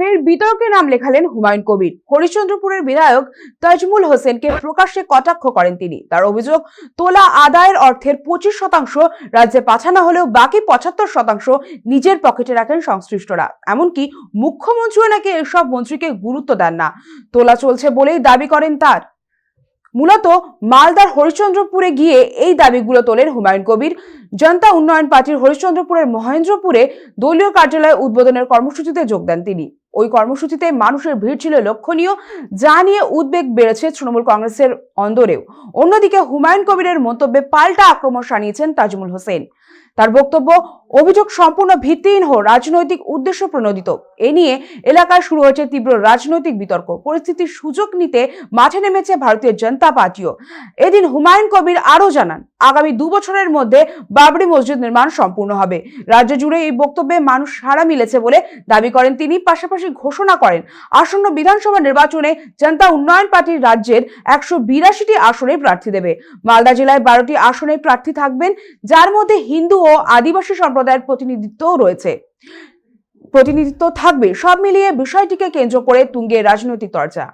ফের বিতর্কে নাম লেখালেন হুমায়ুন কবির। হরিশ্চন্দ্রপুরের বিধায়ক তাজমুল হোসেনকে প্রকাশ্যে কটাক্ষ করেন তিনি। তার অভিযোগ, তোলা আদায়ের অর্থের পঁচিশ শতাংশ রাজ্যে পাঠানো হলেও বাকি পঁচাত্তর শতাংশ নিজের পকেটে রাখেন সংশ্লিষ্টরা। এমনকি মুখ্যমন্ত্রীও নাকি এসব মন্ত্রীকে গুরুত্ব দেন না। তোলা চলছে বলেই দাবি করেন তার। মূলত মালদার হরিশ্চন্দ্রপুরে গিয়ে এই দাবিগুলো তোলেন হুমায়ুন কবির। জনতা উন্নয়ন পার্টির হরিশ্চন্দ্রপুরের মহেন্দ্রপুরে দলীয় কার্যালয় উদ্বোধনের কর্মসূচিতে যোগ দেন তিনি। ওই কর্মসূচিতে মানুষের ভিড় ছিল লক্ষণীয়, যা নিয়ে উদ্বেগ বেড়েছে তৃণমূল কংগ্রেসের অন্দরেও। অন্যদিকে হুমায়ুন কবিরের মন্তব্যে পাল্টা আক্রমণ সানিয়েছেন তাজমুল হোসেন। তার বক্তব্য, অভিযোগ সম্পূর্ণ ভিত্তিহীন ও রাজনৈতিক উদ্দেশ্য প্রণোদিত। এ নিয়ে এলাকায় শুরু হয়েছে তীব্র রাজনৈতিক বিতর্ক। পরিস্থিতির সুযোগ নিতে মাঠে নেমেছে ভারতীয় জনতা পার্টিও। এদিন হুমায়ুন কবির আরও জানান, আগামী দু বছরের মধ্যে বাবরি মসজিদ নির্মাণ সম্পূর্ণ হবে। রাজ্য জুড়ে এই বক্তব্যে মানুষ সাড়া মিলেছে বলে দাবি করেন তিনি। পাশাপাশি ঘোষণা করেন, আসন্ন বিধানসভা নির্বাচনে জনতা উন্নয়ন পার্টির রাজ্যের একশো বিরাশিটি আসনে প্রার্থী দেবে। মালদা জেলায় বারোটি আসনে প্রার্থী থাকবেন, যার মধ্যে হিন্দু ও আদিবাসী সম্প্রদায়ের প্রতিনিধিত্বও রয়েছে। প্রতিনিধিত্ব থাকবে, সব মিলিয়ে বিষয়টিকে কেন্দ্র করে তুঙ্গে রাজনৈতিক চর্চা।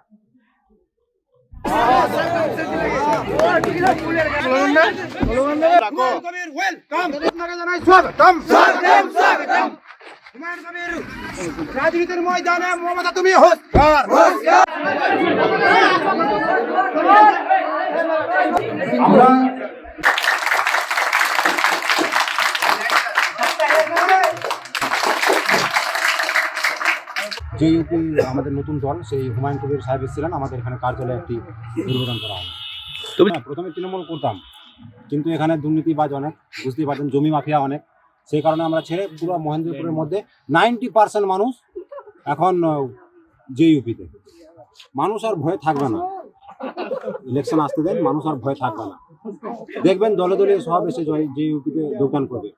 রাজনীতির ময়দানে মমতা তুমি আমরা যে ইউপি আমাদের নতুন দল সেই হুমায়ুন কবির সাহেব এসেছিলেন আমাদের এখানে কার্যালয়ে একটি উদ্বোধন করা হয়। হ্যাঁ, প্রথমে তৃণমূল করতাম কিন্তু এখানে দুর্নীতিবাজ অনেক বুঝতেই পারছেন জমি মাফিয়া অনেক। সেই কারণে আমরা ছেড়ে পুরো মহেন্দ্রপুরের মধ্যে নাইনটি পার্সেন্ট মানুষ এখন যে ইউপিতে মানুষ আর ভয় থাকবে না। ইলেকশন আসতে দেন মানুষ আর ভয় থাকবে না। দেখবেন দলে দলে সব এসে জয়- যে ইউপিতে যোগদান করবে।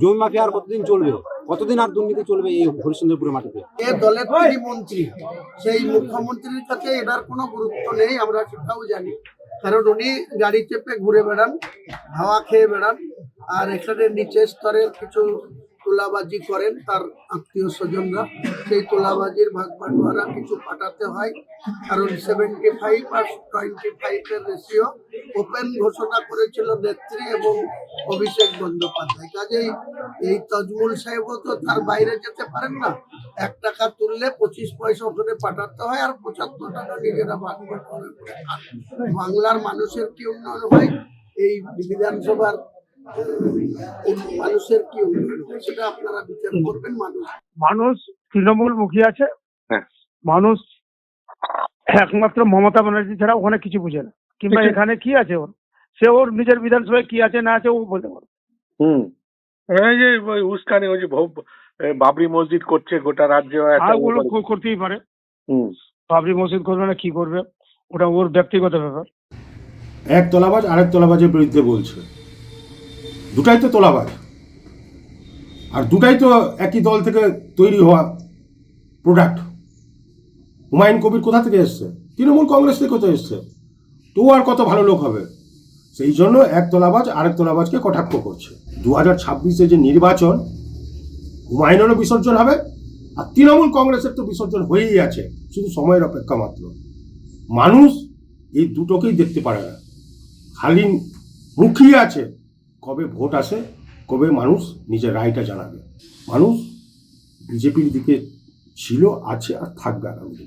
জমি মাফিয়া আর কতদিন চলবে? কতদিন আর দুর্নীতি চলবে এই হরিশ্চন্দ্রপুরের মাটিতে? এ দলের তিনি মন্ত্রী সেই মুখ্যমন্ত্রীর কাছে এটার কোনো গুরুত্ব নেই, আমরা সেটাও জানি। কারণ উনি গাড়ি চেপে ঘুরে বেড়ান, হাওয়া খেয়ে বেড়ান, আর এখানে নিচের স্তরের কিছু তোলাবাজি করেন তার আত্মীয় স্বজনরা। সেই তোলাবাজির ভাগ বাটোয়ারা কিছু পাঠাতে হয়। কারণ সেভেন্টি ফাইভ আর টোয়েন্টি ফাইভের রেশিও ওপেন ঘোষণা করেছিল নেত্রী এবং অভিষেক বন্দ্যোপাধ্যায়। কাজেই এই তজমুল সাহেবও তো তার বাইরে যেতে পারেন না। এক টাকা তুললে পঁচিশ পয়সা ওখানে পাঠাতে হয় আর পঁচাত্তর টাকা নিজেরা ভাগ বাটোয়ারা করে বাংলার মানুষের কি উন্নয়ন হয়? এই বিধানসভার মানুষের কি সেটা আপনারা বিচার করবেন মানুষ। মানুষ তৃণমূল মুখী আছে। হ্যাঁ। মানুষ একমাত্র মমতা ব্যানার্জি ছাড়া ওখানে কিছু বুঝে না। কিংবা এখানে কি আছে ওর? সে ওর নিজের বিধানসভায় কি আছে না আছে ও বলতে পারবে। হুম। এই যে ওই উস্কানি ওই যে ভব- বাবরি মসজিদ করছে গোটা রাজ্য ওগুলো করতেই পারে। হুম। বাবরি মসজিদ করবে না কি করবে? ওটা ওর ব্যক্তিগত ব্যাপার। এক তোলাবাজ আরেক তোলাবাজের বিরুদ্ধে বলছে। দুটাই তো তোলাবাজ। আর দুটাই তো একই দল থেকে তৈরি হওয়া প্রোডাক্ট হুমায়ুন কবির কোথা থেকে এসছে? তৃণমূল কংগ্রেস থেকে কোথায় এসছে? তো আর কত ভালো লোক হবে? সেই জন্য এক তোলাবাজ আরেক তোলাবাজকে কটাক্ষ করছে। দু হাজার ছাব্বিশে যে নির্বাচন, হুমায়ুনেরও বিসর্জন হবে আর তৃণমূল কংগ্রেসের তো বিসর্জন হয়েই আছে, শুধু সময়ের অপেক্ষা মাত্র। মানুষ এই দুটোকেই দেখতে পারে না। খালি মুখিয়ে আছে কবে ভোট আসে, কবে মানুষ নিজের রায়টা জানাবে মানুষ বিজেপির দিকে ছিল, আছে আর থাকবে আগামী।